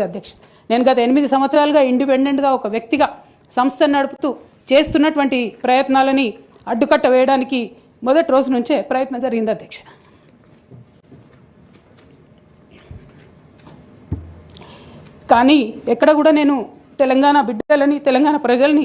లేదు అధ్యక్ష. నేను గత ఎనిమిది సంవత్సరాలుగా ఇండిపెండెంట్గా ఒక వ్యక్తిగా సంస్థను నడుపుతూ చేస్తున్నటువంటి ప్రయత్నాలని అడ్డుకట్ట వేయడానికి మొదటి రోజు నుంచే ప్రయత్నం జరిగింది అధ్యక్ష. కానీ ఎక్కడ కూడా నేను తెలంగాణ బిడ్డలని తెలంగాణ ప్రజల్ని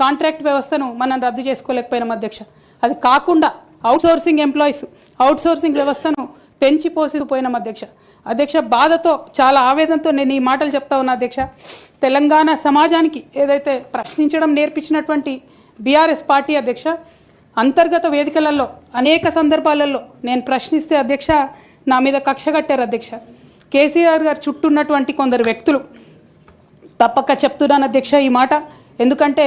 కాంట్రాక్ట్ వ్యవస్థను మనం రద్దు చేసుకోలేకపోయినాం అధ్యక్ష. అది కాకుండా outsourcing employees outsourcing వ్యవస్థను పెంచి పోసిపోయినాం అధ్యక్ష. అధ్యక్ష బాధతో చాలా ఆవేదనతో నేను ఈ మాటలు చెప్తా ఉన్నా అధ్యక్ష. తెలంగాణ సమాజానికి ఏదైతే ప్రశ్నించడం నేర్పించినటువంటి బీఆర్ఎస్ పార్టీ అధ్యక్ష అంతర్గత వేదికలలో అనేక సందర్భాలలో నేను ప్రశ్నిస్తే అధ్యక్ష నా మీద కక్ష కట్టారు అధ్యక్ష. కేసీఆర్ గారు చుట్టూ ఉన్నటువంటి కొందరు వ్యక్తులు. తప్పక చెప్తున్నాను అధ్యక్ష ఈ మాట. ఎందుకంటే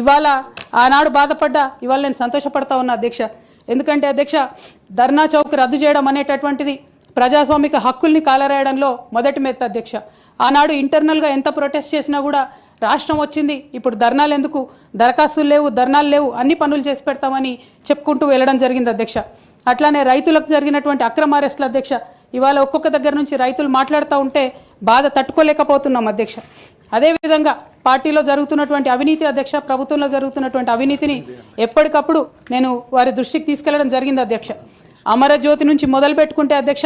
ఇవాళ ఆనాడు బాధపడ్డా ఇవాళ నేను సంతోషపడతా ఉన్నా అధ్యక్ష. ఎందుకంటే అధ్యక్ష ధర్నా చౌక్ రద్దు చేయడం అనేటటువంటిది ప్రజాస్వామిక హక్కుల్ని కాలరాయడంలో మొదటి మెత్త అధ్యక్ష. ఆనాడు ఇంటర్నల్గా ఎంత ప్రొటెస్ట్ చేసినా కూడా రాష్ట్రం వచ్చింది ఇప్పుడు ధర్నాలు ఎందుకు? దరఖాస్తులు లేవు ధర్నాలు లేవు అన్ని పనులు చేసి పెడతామని చెప్పుకుంటూ వెళ్ళడం జరిగింది అధ్యక్ష. అట్లానే రైతులకు జరిగినటువంటి అక్రమ అరెస్టుల అధ్యక్ష ఇవాళ ఒక్కొక్క దగ్గర నుంచి రైతులు మాట్లాడుతూ ఉంటే బాధ తట్టుకోలేకపోతున్నాం అధ్యక్ష. అదేవిధంగా పార్టీలో జరుగుతున్నటువంటి అవినీతి అధ్యక్ష ప్రభుత్వంలో జరుగుతున్నటువంటి అవినీతిని ఎప్పటికప్పుడు నేను వారి దృష్టికి తీసుకెళ్ళడం జరిగింది అధ్యక్ష. అమరజ్యోతి నుంచి మొదలు పెట్టుకుంటే అధ్యక్ష